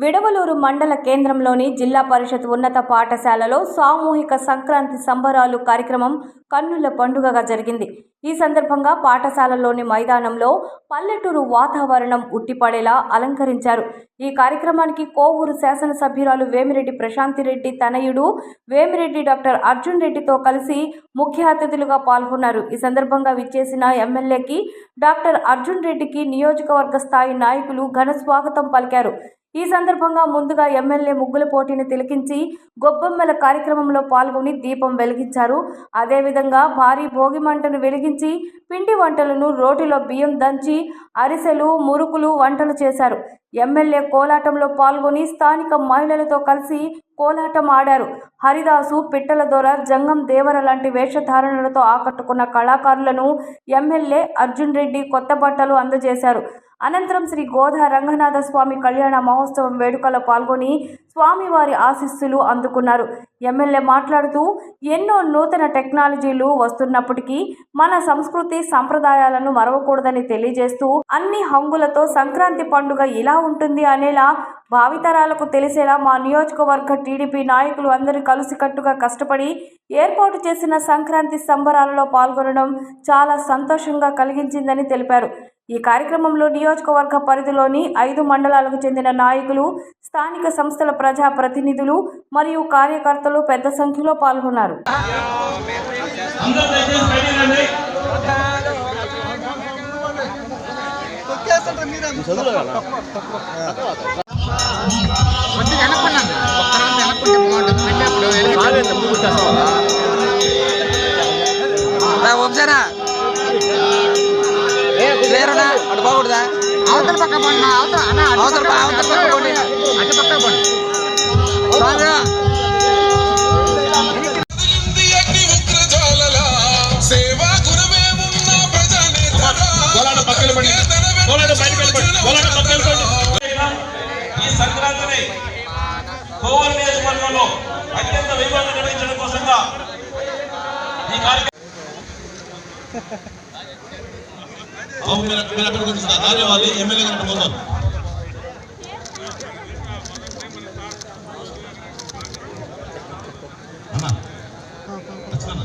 విడవలూరు మండల కేంద్రంలోని జిల్లా పరిషత్ ఉన్నత పాఠశాలలో సామూహిక సంక్రాంతి సంబరాలు కార్యక్రమం కన్నుల పండుగగా జరిగింది. ఈ సందర్భంగా పాఠశాలలోని మైదానంలో పల్లెటూరు వాతావరణం ఉట్టిపడేలా అలంకరించారు. ఈ కార్యక్రమానికి కోవూరు శాసనసభ్యురాలు వేమిరెడ్డి ప్రశాంతిరెడ్డి తనయుడు వేమిరెడ్డి డాక్టర్ అర్జున్ రెడ్డితో కలిసి ముఖ్య అతిథులుగా పాల్గొన్నారు. ఈ సందర్భంగా విచ్చేసిన ఎమ్మెల్యేకి డాక్టర్ అర్జున్ రెడ్డికి నియోజకవర్గ స్థాయి నాయకులు ఘన స్వాగతం పలికారు. ఈ సందర్భంగా ముందుగా ఎమ్మెల్యే ముగ్గుల పోటీని తిలకించి గొబ్బెమ్మల కార్యక్రమంలో పాల్గొని దీపం వెలిగించారు. అదేవిధంగా భారీ భోగి మంటను వెలిగించి పిండి వంటలను రోటిలో బియ్యం దంచి అరిసెలు మురుకులు వంటలు చేశారు. ఎమ్మెల్యే కోలాటంలో పాల్గొని స్థానిక మహిళలతో కలిసి కోలాటం ఆడారు. హరిదాసు పిట్టల దొర జంగం దేవర లాంటి వేషధారణలతో ఆకట్టుకున్న కళాకారులను ఎమ్మెల్యే అర్జున్ రెడ్డి కొత్త బట్టలు అందజేశారు. అనంతరం శ్రీ గోధ రంగనాథ స్వామి కళ్యాణ మహోత్సవం వేడుకలో పాల్గొని స్వామివారి ఆశీస్సులు అందుకున్నారు. ఎమ్మెల్యే మాట్లాడుతూ ఎన్నో నూతన టెక్నాలజీలు వస్తున్నప్పటికీ మన సంస్కృతి సంప్రదాయాలను మరవకూడదని తెలియజేస్తూ అన్ని హంగులతో సంక్రాంతి పండుగ ఇలా ఉంటుంది అనేలా భావితరాలకు తెలిసేలా మా నియోజకవర్గ టీడీపీ నాయకులు అందరూ కలిసికట్టుగా కష్టపడి ఏర్పాటు చేసిన సంక్రాంతి సంబరాలలో పాల్గొనడం చాలా సంతోషంగా కలిగించిందని తెలిపారు. ఈ కార్యక్రమంలో నియోజకవర్గ పరిధిలోని ఐదు మండలాలకు చెందిన నాయకులు స్థానిక సంస్థల ప్రజా ప్రతినిధులు మరియు కార్యకర్తలు పెద్ద సంఖ్యలో పాల్గొన్నారు. అందరూ లేరనా అటు పోకూడదా? అవతల పక్క పోండి అవతల అవతల పక్క పక్క- అవతల పక్క పోండి. అటు పక్క పోండి. ఈ సంక్రాంతిని కోవూరు నియోజకవర్గంలో అత్యంత వైభవంగా నిర్వహించడం కోసంగా ఈ కార్యక్రమం బాబు మీరు మీరు అక్కడికి వచ్చిన దాని వాళ్ళు ఎమ్మెల్యే గారు పోతారు అన్నా. ఖచ్చితంగా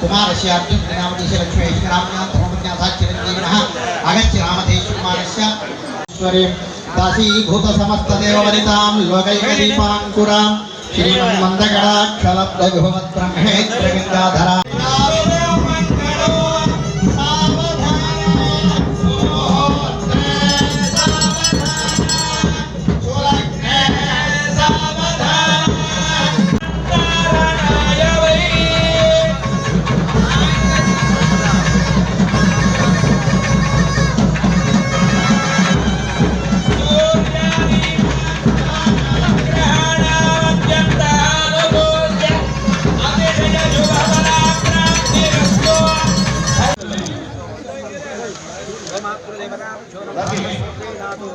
కుమారస్య అర్జున్ నామదేశ లక్ష్మీ నామ్యాం ధర్మజ్ఞాసా చిరంజీవినః కుమారస్య ఈశ్వరీం దాసీభూత సమస్త దేవవనితాం శ్రీమందగడాక్షలబ్ధ శ్రీమన్మందగడాక్షలబ్ధవిభవత్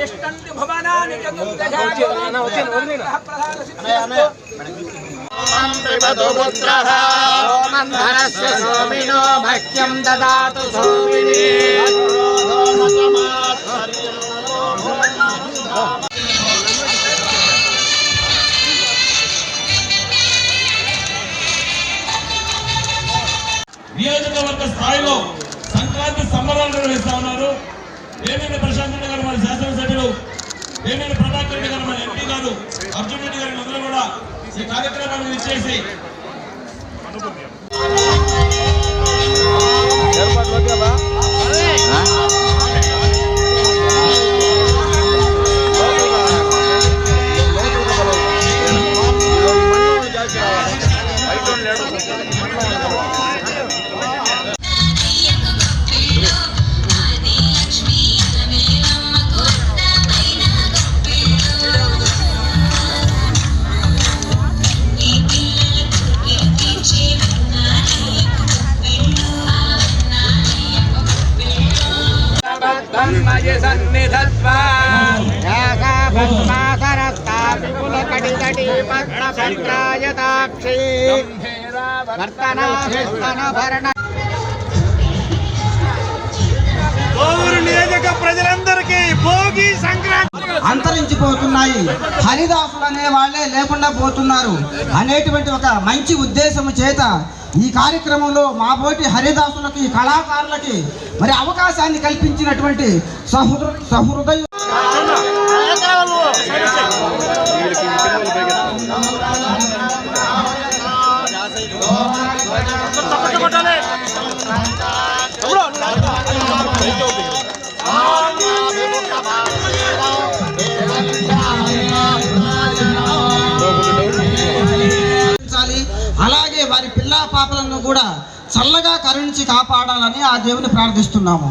తిష్టంతి భువనాని ఓమంధరస్య సోమినో భక్ష్యం దదాతు సోమిని నియోజకవర్గ స్థాయిలో సంక్రాంతి సంబరాలు నిర్వహిస్తా ఉన్నారు వేమిని ప్రశాంత్ రెడ్డి గారు మన శాసనసభ్యులు వేమిని ప్రభాకర్ రెడ్డి గారు మన ఎంపీ గారు అర్జున్ రెడ్డి గారి అందరూ కూడా ఈ కార్యక్రమాన్ని ఇచ్చేసి అంతరించిపోతున్నాయి. హరిదాసులు అనే వాళ్ళే లేకుండా పోతున్నారు. అనేటువంటి ఒక మంచి ఉద్దేశము చేత ఈ కార్యక్రమంలో మా బోటి హరిదాసులకి కళాకారులకి మరి అవకాశాన్ని కల్పించినటువంటి సహృద సహృదయ అలాగే వారి పిల్లా పాపలను కూడా చల్లగా కరుణించి కాపాడాలని ఆ దేవుని ప్రార్థిస్తున్నాము.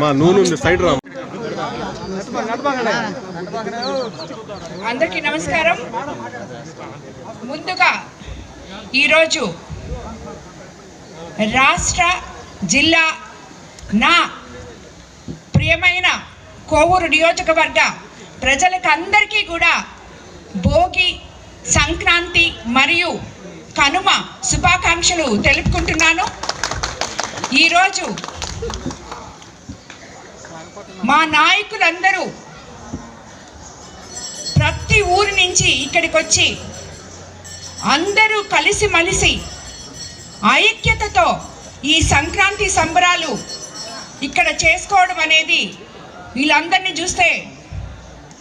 మా నూనె ఉంది సైడ్ రా. అందరికీ నమస్కారం. ముందుగా ఈరోజు రాష్ట్ర జిల్లా నా ప్రియమైన కోవూరు నియోజకవర్గ ప్రజలకు అందరికీ కూడా భోగి సంక్రాంతి మరియు కనుమ శుభాకాంక్షలు తెలుపుకుంటున్నాను. ఈరోజు మా నాయకులందరూ ప్రతి ఊరి నుంచి ఇక్కడికి వచ్చి అందరూ కలిసి మలిసి ఐక్యతతో ఈ సంక్రాంతి సంబరాలు ఇక్కడ చేసుకోవడం అనేది వీళ్ళందరినీ చూస్తే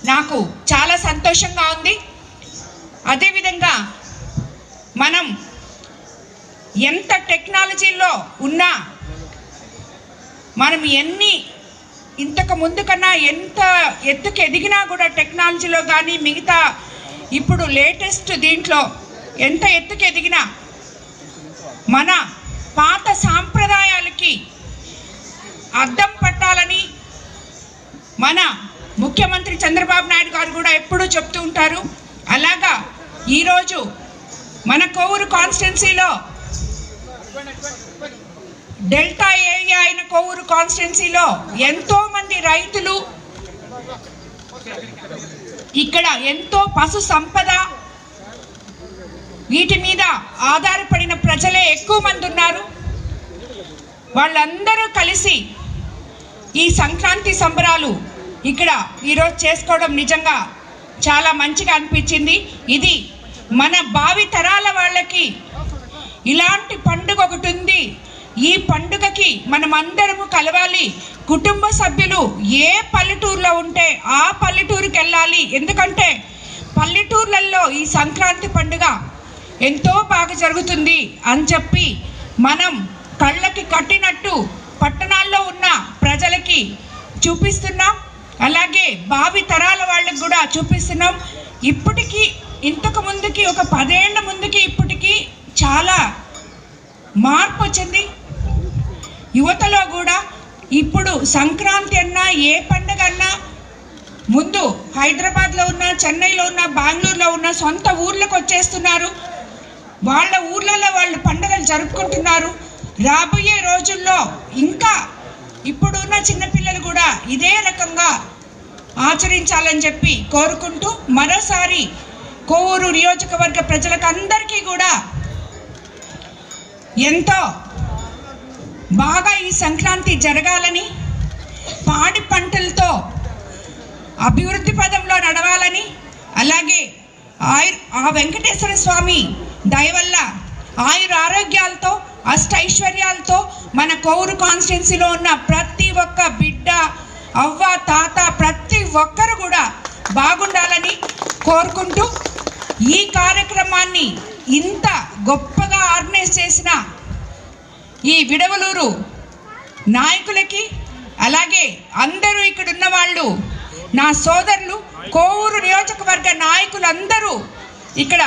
నాకు చాలా సంతోషంగా ఉంది. అదేవిధంగా మనం ఎంత టెక్నాలజీలో ఉన్నా మనం ఎన్ని ఇంతకు ముందు కన్నా ఎంత ఎత్తుకు ఎదిగినా కూడా టెక్నాలజీలో కానీ మిగతా ఇప్పుడు లేటెస్ట్ దీంట్లో ఎంత ఎత్తుకు ఎదిగినా మన పాత సాంప్రదాయాలకి అద్దం పట్టాలని మన ముఖ్యమంత్రి చంద్రబాబు నాయుడు గారు కూడా ఎప్పుడూ చెప్తూ ఉంటారు. అలాగా ఈరోజు మన కోవూరు కాన్స్టిట్యున్సీలో డెల్టా ఏరియా ఆయన కొవ్వూరు కాన్స్టిట్యున్సీలో ఎంతో మంది రైతులు ఇక్కడ ఎంతో పశు సంపద వీటి మీద ఆధారపడిన ప్రజలే ఎక్కువ మంది ఉన్నారు. వాళ్ళందరూ కలిసి ఈ సంక్రాంతి సంబరాలు ఇక్కడ ఈరోజు చేసుకోవడం నిజంగా చాలా మంచిగా అనిపించింది. ఇది మన భావి తరాల వాళ్ళకి ఇలాంటి పండుగ ఒకటి ఉంది. ఈ పండుగకి మనం కలవాలి. కుటుంబ సభ్యులు ఏ పల్లెటూరులో ఉంటే ఆ పల్లెటూరుకి వెళ్ళాలి. ఎందుకంటే పల్లెటూర్లలో ఈ సంక్రాంతి పండుగ ఎంతో బాగా జరుగుతుంది అని చెప్పి మనం కళ్ళకి కట్టినట్టు పట్టణాల్లో ఉన్న ప్రజలకి చూపిస్తున్నాం. అలాగే భావి తరాల వాళ్ళకి కూడా చూపిస్తున్నాం. ఇప్పటికీ ఇంతకు ముందుకి ఒక పదేళ్ళ ముందుకి ఇప్పటికీ చాలా మార్పు వచ్చింది. యువతలో కూడా ఇప్పుడు సంక్రాంతి అన్నా ఏ పండుగ అన్నా ముందు హైదరాబాద్లో ఉన్న చెన్నైలో ఉన్న బెంగళూరులో ఉన్న సొంత ఊర్లకు వచ్చేస్తున్నారు. వాళ్ళ ఊర్లలో వాళ్ళు పండుగలు జరుపుకుంటున్నారు. రాబోయే రోజుల్లో ఇంకా ఇప్పుడున్న చిన్నపిల్లలు కూడా ఇదే రకంగా ఆచరించాలని చెప్పి కోరుకుంటూ మరోసారి కోవూరు నియోజకవర్గ ప్రజలకు అందరికీ కూడా ఎంతో బాగా ఈ సంక్రాంతి జరగాలని పాడి పంటలతో అభివృద్ధి పదంలో నడవాలని అలాగే ఆయుర్ ఆ వెంకటేశ్వర స్వామి దయవల్ల ఆయుర ఆరోగ్యాలతో అష్టైశ్వర్యాలతో మన కోవూరు కాన్స్టిట్యున్సీలో ఉన్న ప్రతి ఒక్క బిడ్డ అవ్వ తాత ప్రతి ఒక్కరు కూడా బాగుండాలని కోరుకుంటూ ఈ కార్యక్రమాన్ని ఇంత గొప్పగా ఆర్గనైజ్ చేసిన ఈ విడవలూరు నాయకులకి అలాగే అందరూ ఇక్కడ ఉన్న వాళ్ళు నా సోదరులు కోవూరు నియోజకవర్గ నాయకులందరూ ఇక్కడ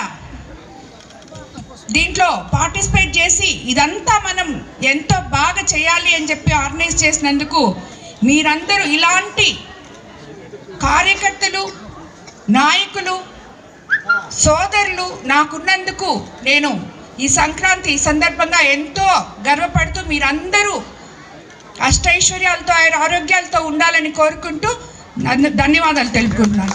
దీంట్లో పార్టిసిపేట్ చేసి ఇదంతా మనం ఎంతో బాగా చేయాలి అని చెప్పి ఆర్గనైజ్ చేసినందుకు మీరందరూ ఇలాంటి కార్యకర్తలు నాయకులు సోదరులు నాకున్నందుకు నేను ఈ సంక్రాంతి సందర్భంగా ఎంతో గర్వపడుతూ మీరందరూ అష్టైశ్వర్యాలతో ఆయన ఆరోగ్యాలతో ఉండాలని కోరుకుంటూ ధన్యవాదాలు తెలుపుకుంటున్నాను.